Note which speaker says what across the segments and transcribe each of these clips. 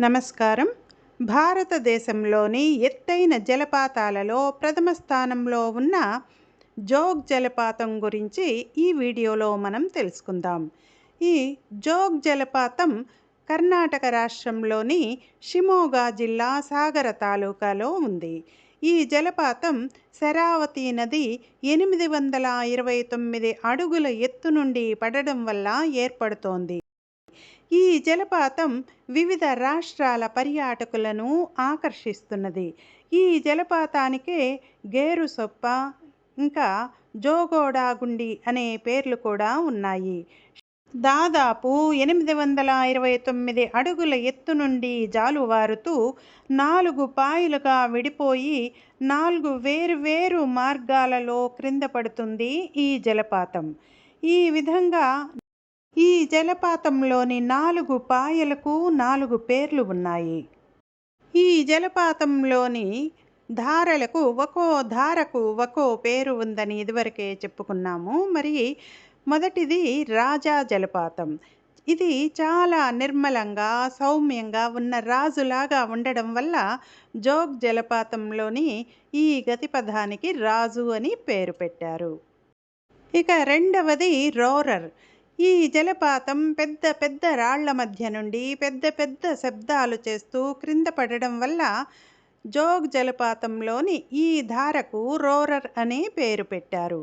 Speaker 1: నమస్కారం. భారతదేశంలోని ఎత్తైన జలపాతాలలో ప్రథమ స్థానంలో ఉన్న జోగ్ జలపాతం గురించి ఈ వీడియోలో మనం తెలుసుకుందాం. ఈ జోగ్ జలపాతం కర్ణాటక రాష్ట్రంలోని షిమోగా జిల్లా సాగర తాలూకాలో ఉంది. ఈ జలపాతం శరావతి నది ఎనిమిది వందల ఇరవై తొమ్మిది అడుగుల ఎత్తు నుండి పడడం వల్ల ఏర్పడుతోంది. ఈ జలపాతం వివిధ రాష్ట్రాల పర్యాటకులను ఆకర్షిస్తున్నది. ఈ జలపాతానికే గేరుసొప్ప ఇంకా జోగోడాగుండి అనే పేర్లు కూడా ఉన్నాయి. దాదాపు ఎనిమిది వందల ఇరవై తొమ్మిది అడుగుల ఎత్తు నుండి జాలువారుతూ నాలుగు పాయలుగా విడిపోయి నాలుగు వేరు మార్గాలలో క్రింద పడుతుంది ఈ జలపాతం. ఈ విధంగా ఈ జలపాతంలోని నాలుగు పాయలకు నాలుగు పేర్లు ఉన్నాయి. ఈ జలపాతంలోని ధారలకు ఒక్కో ధారకు ఒక్కో పేరు ఉందని ఇదివరకే చెప్పుకున్నాము. మరి మొదటిది రాజా జలపాతం. ఇది చాలా నిర్మలంగా సౌమ్యంగా ఉన్న రాజులాగా ఉండడం వల్ల జోగ్ జలపాతంలోని ఈ గతిపథానికి రాజు అని పేరు పెట్టారు. ఇక రెండవది రోరర్. ఈ జలపాతం పెద్ద పెద్ద రాళ్ళ మధ్య నుండి పెద్ద పెద్ద శబ్దాలు చేస్తూ క్రింద పడడం వల్ల జోగ్ జలపాతంలోని ఈ ధారకు రోరర్ అనే పేరు పెట్టారు.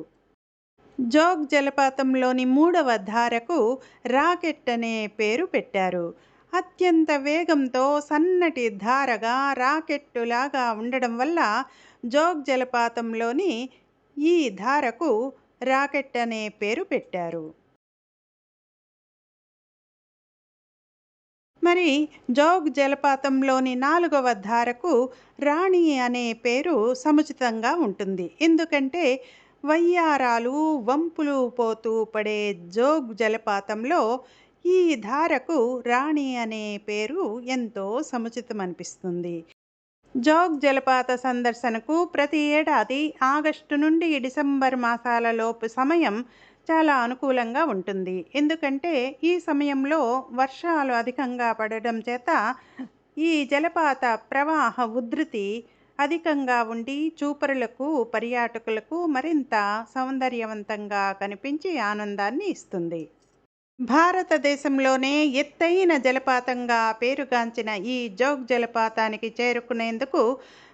Speaker 1: జోగ్ జలపాతంలోని మూడవ ధారకు రాకెట్ అనే పేరు పెట్టారు. అత్యంత వేగంతో సన్నటి ధారగా రాకెట్టులాగా ఉండడం వల్ల జోగ్ జలపాతంలోని ఈ ధారకు రాకెట్ అనే పేరు పెట్టారు. మరి జోగ్ జలపాతంలోని నాలుగవ ధారకు రాణి అనే పేరు సముచితంగా ఉంటుంది. ఎందుకంటే వయ్యారాలు వంపులు పోతూ పడే జోగ్ జలపాతంలో ఈ ధారకు రాణి అనే పేరు ఎంతో సముచితమనిపిస్తుంది. జోగ్ జలపాత సందర్శనకు ప్రతి ఏడాది ఆగస్టు నుండి డిసెంబర్ మాసాలలోపు సమయం చాలా అనుకూలంగా ఉంటుంది. ఎందుకంటే ఈ సమయంలో వర్షాలు అధికంగా పడడం చేత ఈ జలపాత ప్రవాహ ఉధృతి అధికంగా ఉండి చూపరులకు పర్యాటకులకు మరింత సౌందర్యవంతంగా కనిపించి ఆనందాన్ని ఇస్తుంది. భారతదేశంలోనే ఎత్తైన జలపాతంగా పేరుగాంచిన ఈ జోగ్ జలపాతానికి చేరుకునేందుకు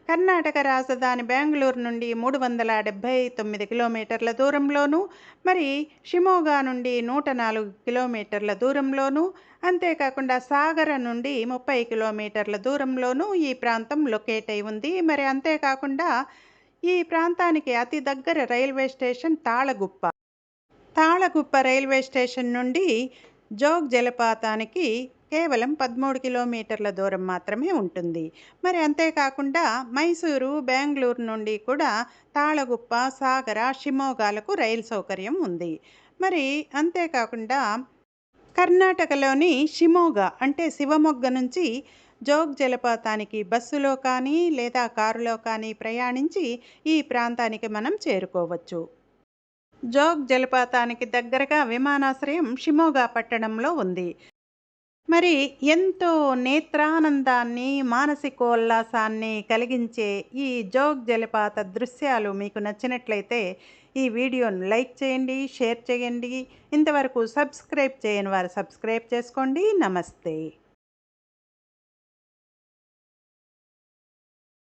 Speaker 1: కర్ణాటక రాజధాని బెంగళూరు నుండి మూడు వందల డెబ్భై తొమ్మిది కిలోమీటర్ల దూరంలోనూ మరి షిమోగా నుండి నూట నాలుగు కిలోమీటర్ల దూరంలోనూ అంతేకాకుండా సాగర నుండి ముప్పై కిలోమీటర్ల దూరంలోనూ ఈ ప్రాంతం లొకేట్ అయి ఉంది. మరి అంతేకాకుండా ఈ ప్రాంతానికి అతి దగ్గర railway station Talaguppa. Talaguppa railway station నుండి జోగ్ జలపాతానికి కేవలం పదమూడు కిలోమీటర్ల దూరం మాత్రమే ఉంటుంది. మరి అంతేకాకుండా మైసూరు బెంగళూరు నుండి కూడా తాళగుప్ప సాగర షిమోగాలకు రైలు సౌకర్యం ఉంది. మరి అంతేకాకుండా కర్ణాటకలోని షిమోగా అంటే శివమొగ్గ నుంచి జోగ్ జలపాతానికి బస్సులో కానీ లేదా కారులో కానీ ప్రయాణించి ఈ ప్రాంతానికి మనం చేరుకోవచ్చు. జోగ్ జలపాతానికి దగ్గరగా విమానాశ్రయం షిమోగా పట్టణంలో ఉంది. మరి ఎంతో నేత్రానందాన్ని మానసికోల్లాసాన్ని కలిగించే ఈ జోగ్ జలపాత దృశ్యాలు మీకు నచ్చినట్లయితే ఈ వీడియోను లైక్ చేయండి షేర్ చేయండి. ఇంతవరకు సబ్స్క్రైబ్ చేయని వారు సబ్స్క్రైబ్ చేసుకోండి. నమస్తే.